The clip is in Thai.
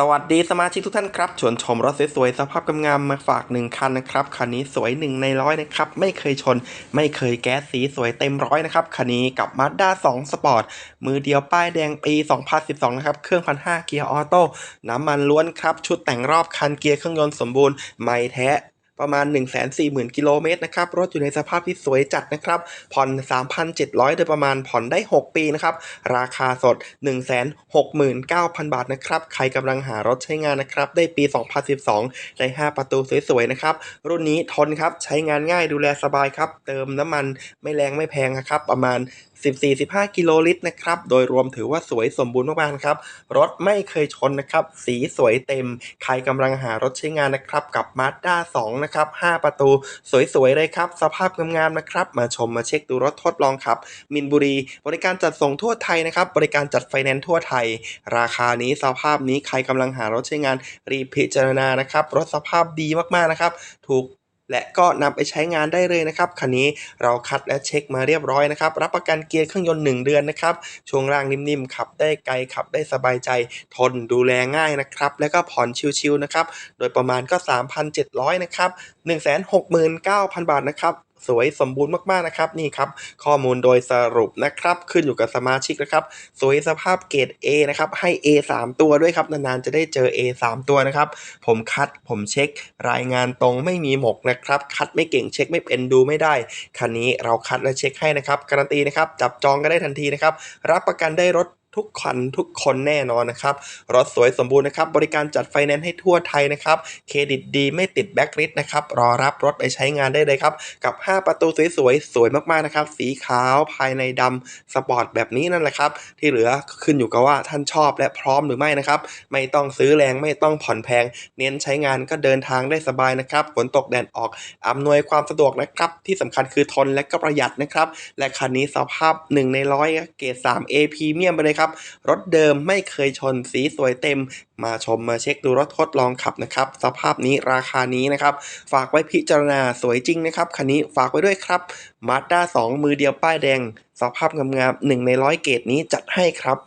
สวัสดีสมาชิกทุกท่านครับชวนชมรถสวยๆสภาพงามๆมาฝากหนึ่งคันนะครับคันนี้สวยหนึ่งในร้อยนะครับไม่เคยชน ไม่เคยแก๊สสีสวยเต็มร้อยนะครับคันนี้กับ Mazda 2 Sport มือเดียวป้ายแดงปี 2012 นะครับ เครื่องพันห้าเกียร์ออโต้น้ำมันล้วนครับ ชุดแต่งรอบคันเกียร์เครื่องยนต์สมบูรณ์ไม่แท้ ประมาณ 1 4 0 0 0 0 กิโลเมตรนะครับ รถอยู่ในสภาพที่สวยจัดนะครับ ผ่อน 3,700 โดยประมาณผ่อนได้ 6 ปีนะครับ ราคาสด 169,000 บาทนะครับ ใครกำลังหารถใช้งานนะครับ ได้ปี 2012 ได้ 5 ประตูสวยๆ นะครับ รุ่นนี้ทนครับ ใช้งานง่ายดูแลสบายครับ เติมน้ำมันไม่แรงไม่แพงนะครับ ประมาณ14-15 กิโลลิตรนะครับ โดยรวมถือว่าสวยสมบูรณ์มากๆครับ รถไม่เคยชนนะครับ สีสวยเต็ม ใครกำลังหารถใช้งานนะครับ กับ Mazda 2นะครับ 5 ประตู สวยๆเลยครับ สภาพงามๆนะครับ มาชมมาเช็คดูรถทดลองครับ มินบุรี บริการจัดส่งทั่วไทยนะครับ บริการจัดไฟแนนซ์ทั่วไทย ราคานี้สภาพนี้ใครกำลังหารถใช้งานรีพิจารณานะครับ รถสภาพดีมากๆนะครับ ถูก และก็นำไปใช้งานได้เลยนะครับ คันนี้เราคัดและเช็คมาเรียบร้อยนะครับ รับประกันเกียร์เครื่องยนต์ 1 เดือนนะครับ ช่วงล่างนิ่มๆ ขับได้ไกล ขับได้สบายใจ ทนดูแลง่ายนะครับ แล้วก็ผ่อนชิวๆนะครับ โดยประมาณก็ 3,700 นะครับ 169,000 บาทนะครับสวยสมบูรณ์มากๆนะครับนี่ครับข้อมูลโดยสรุปนะครับขึ้นอยู่กับสมาชิกนะครับสวยสภาพเกรด A นะครับให้ A 3 ตัวด้วยครับนานๆจะได้เจอ A 3 ตัวนะครับผมคัดผมเช็ครายงานตรงไม่มีหมกนะครับคัดไม่เก่งเช็คไม่เป็นดูไม่ได้คันนี้เราคัดและเช็คให้นะครับการันตีนะครับจับจองกันได้ทันทีนะครับรับประกันได้รถ ทุกคันทุกคนแน่นอนนะครับ รถสวยสมบูรณ์นะครับ บริการจัดไฟแนนซ์ให้ทั่วไทยนะครับ เครดิตดีไม่ติดแบ็คลิสนะครับ รอรับรถไปใช้งานได้เลยครับ กับ 5 ประตูสวยๆสวยมากๆนะครับ สีขาวภายในดำสปอร์ตแบบนี้นั่นแหละครับ ที่เหลือขึ้นอยู่กับว่าท่านชอบและพร้อมหรือไม่นะครับ ไม่ต้องซื้อแรงไม่ต้องผ่อนแพง เน้นใช้งานก็เดินทางได้สบายนะครับ ฝนตกแดดออก อำนวยความสะดวกนะครับ ที่สำคัญคือทนและก็ประหยัดนะครับ และคันนี้สภาพ 1 ในร้อยเกรด 3A พรีเมียมไปเลยครับครับ รถเดิมไม่เคยชนสีสวยเต็ม มาชมมาเช็คดูรถทดลองขับนะครับ สภาพนี้ราคานี้นะครับ ฝากไว้พิจารณาสวยจริงนะครับ คันนี้ฝากไว้ด้วยครับ Mazda 2 มือเดียวป้ายแดง สภาพงามๆหนึ่งในร้อยเกรดนี้จัดให้ครับ